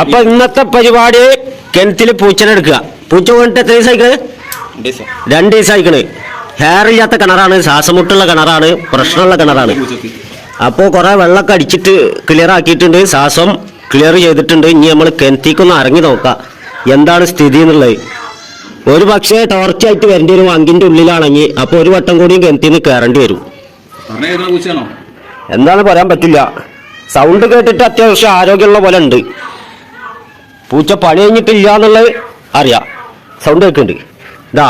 അപ്പൊ ഇന്നത്തെ പരിപാടി കിണറ്റിൽ പൂച്ചനെടുക്കുക പൂച്ച കൊണ്ടിട്ട് എത്ര ദിവസമായിക്കണ് രണ്ട് ദിവസമായിക്കണ് ഹെയർ ഇല്ലാത്ത കിണറാണ് ശ്വാസമുട്ടുള്ള കിണറാണ് പ്രശ്നമുള്ള കിണറാണ്. അപ്പോൾ കുറെ വെള്ളമൊക്കെ അടിച്ചിട്ട് ക്ലിയർ ആക്കിയിട്ടുണ്ട് ശ്വാസം ക്ലിയർ ചെയ്തിട്ടുണ്ട്. ഇനി നമ്മൾ കിണറ്റിക്കൊന്ന് ഇറങ്ങി നോക്കാം. എന്താണ് സ്ഥിതി എന്നുള്ളത്. ഒരു പക്ഷേ ടോർച്ചായിട്ട് വരേണ്ടി വരും അങ്കിന്റെ ഉള്ളിലാണെങ്കിൽ. അപ്പോൾ ഒരു വട്ടം കൂടിയും കിണറ്റിന്ന് കയറേണ്ടി വരും. എന്താണ് പറയാൻ പറ്റില്ല. സൗണ്ട് കേട്ടിട്ട് അത്യാവശ്യം ആരോഗ്യമുള്ള പോലെ ഉണ്ട്. പൂച്ച പണി കഴിഞ്ഞിട്ടില്ല എന്നുള്ളത് അറിയാം. സൗണ്ട് കേൾക്കുന്നുണ്ട് ഇതാ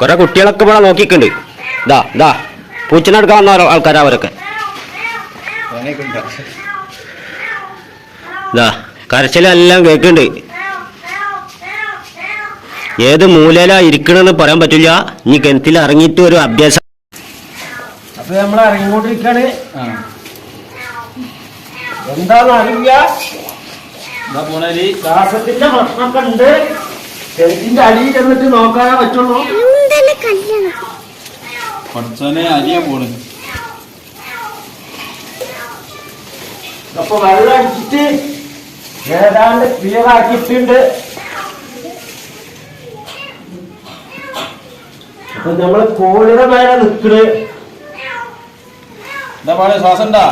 കുറെ കുട്ടികളൊക്കെ ഇവിടെ നോക്കിക്കുന്നുണ്ട് ഇതാ ഇതാ പൂച്ചനെ എടുക്കാൻ വന്ന ആൾക്കാരാ അവരൊക്കെ. ഇതാ കരച്ചിലെല്ലാം കേൾക്കുന്നുണ്ട് ഏത് മൂലയിലാ ഇരിക്കണെന്ന് പറയാൻ പറ്റില്ല. ഇനി കിണറ്റിൽ ഇറങ്ങിയിട്ട് ഒരു അഭ്യാസം. അപ്പൊ നമ്മൾ ഇറങ്ങിക്കൊണ്ടിരിക്കാണ്. എന്താണെന്ന് അറിയില്ല. ശ്വാസത്തിന്റെ പ്രശ്നമൊക്കെ ഉണ്ട് അടിയിൽ ചെന്നിട്ട് നോക്കാനേ പറ്റുള്ളൂ. എന്താണ് കല്യാണം. പഠിച്ചോനെ അരിയാ പോണ്. അപ്പൊ വെള്ളം അടിച്ചിട്ട് ഏതാണ്ട് ക്ലിയർ ആക്കിയിട്ടുണ്ട്. അപ്പൊ നമ്മൾ കോഴിയുടെ മേലെ നിക്കണ് എന്താ പാടെ? ശ്വാസം ഉണ്ടാ.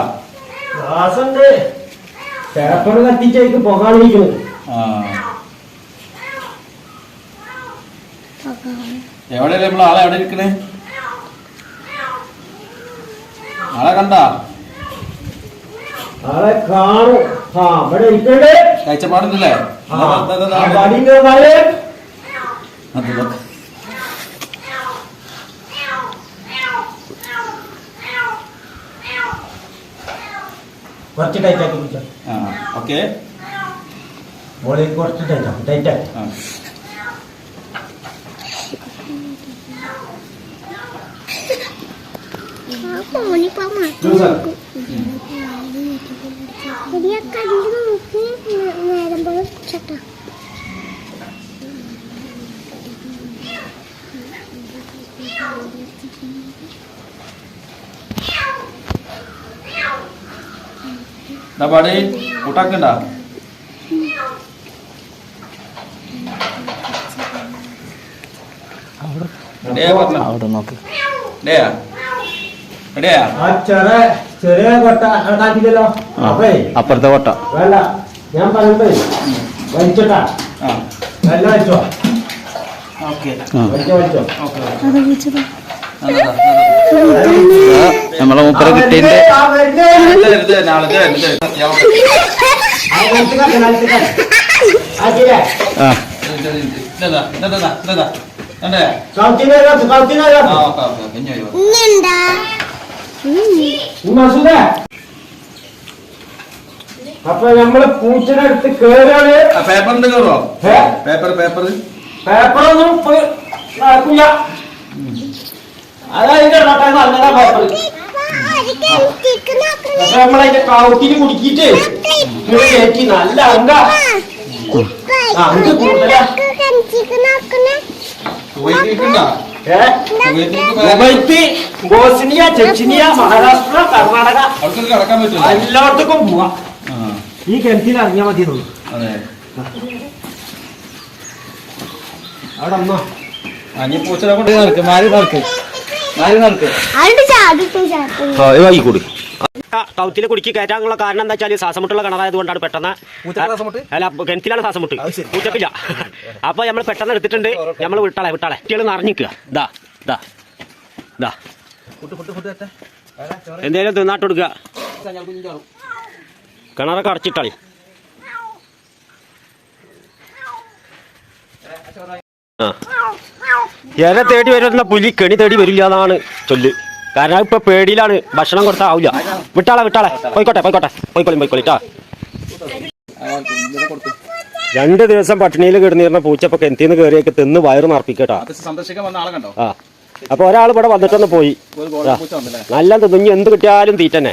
പേപ്പർ കത്തിച്ചേക്ക് പോകാനിരിക്കുന്നത് ആ. എവിടെയല്ലേ നമ്മളെ ആളെ എവിടെ ഇരിക്കണേ? ആളെ കണ്ട? ആളെ കാണും. ആ ഇവിടെ ഇരിക്കണ്ടേ. കാഴ്ചപ്പാടുണ്ടല്ലേ ആ, ആ വടിന്റെ മേലെ കുറച്ച് ടൈറ്റ് ആക്കി പിടിച്ചോ. ആ ഓക്കെ മോളിൽ കുറച്ച് ടൈറ്റ് ടൈറ്റ് ആക്കി ചട്ടാ എന്താ പാടി കൂട്ടാക്കണ്ട. അവിടെ നോക്ക്. അപ്പുറത്തെ കൊട്ട. വേണ്ട. ഞാൻ പറയുമ്പോ വലിച്ചോട്ടാ. നല്ല വലിച്ചോ? നമ്മളെ മൂപ്പര കിട്ടിയതിന്റെ അപ്പൊ നമ്മൾ പൂച്ചയുടെ അടുത്ത് കേറാണ്. പേപ്പറിന്റെ കയറോ ഏ? Paper paper. പേപ്പറൊന്നും നടക്കില്ല അതായത് പേപ്പർ നമ്മളതിന്റെ കൗത്തിന് കുടിക്കിട്ട് നല്ല അങ്ക കൂടുതലാ. Bosnia Chechnya Maharashtra Karnataka. എല്ലായിടത്തേക്കും പോവാം. ഈ കിണറ്റിൽ ഇറങ്ങിയാൽ മതി അവിടെ അമ്മ അഞ്ഞി പൂച്ചനെ കൊണ്ട് നടക്കും. മാറി നടക്ക്. കൗത്തിലെ കുടിക്ക് കയറ്റാനുള്ള കാരണം എന്താ വെച്ചാൽ ശ്വാസമുട്ടുള്ള കിണറായതുകൊണ്ടാണ് പെട്ടെന്ന്. അല്ല കിണറ്റിലാണ് ശ്വാസമുട്ട്. ഉച്ചക്കില്ല അപ്പൊ നമ്മൾ പെട്ടെന്ന് എടുത്തിട്ടുണ്ട്. നമ്മൾ വിട്ടാളെ വിട്ടാളെ. കുട്ടികൾ നിറഞ്ഞിക്കുക ദാ ദാ ദാ. എന്തേലും തിന്നാട്ട് കൊടുക്കുക. കിണറൊക്കെ അടച്ചിട്ടാളി. ഇര തേടി വരുന്ന പുലി കെണി തേടി വരില്ല എന്നാണ് ചൊല്ല്. കാരണം ഇപ്പൊ പേടിയിലാണ്. ഭക്ഷണം കൊടുത്താൽ ആവില്ല വിട്ടാളെ വിട്ടാളെ. പോയിക്കോട്ടെ പോയിക്കോട്ടെ. പോയിക്കോളി പോയിക്കോളിട്ടാ രണ്ടു ദിവസം പട്ടിണിയിൽ കിടന്നിരുന്ന പൂച്ച കെന്തിന്ന് കയറിയൊക്കെ തിന്ന് വയറ് നറപ്പിക്കട്ടാ ആ. അപ്പൊ ഒരാൾ ഇവിടെ വന്നിട്ടൊന്ന് പോയി. നല്ല തിന്നു എന്ത് കിട്ടിയാലും തീറ്റന്നെ.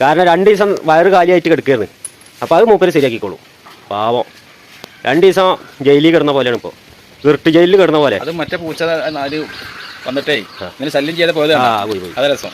കാരണം രണ്ട് ദിവസം വയറ് കാലിയായിട്ട് കിടക്കുകയാണ് അപ്പൊ അത് മൂപ്പര് ശരിയാക്കിക്കോളൂ. പാവം. രണ്ട് ദിവസം ജയിലിൽ കിടന്ന പോലെയാണ് ഇപ്പോൾ വിർട്ട് ജയിലിൽ കിടന്ന പോലെ. അത് മറ്റേ പൂച്ച നാല് വന്നിട്ടേ ഇങ്ങനെ ശല്യം ചെയ്ത പോലെ ആ പോയി പോയി. അതെ രസം.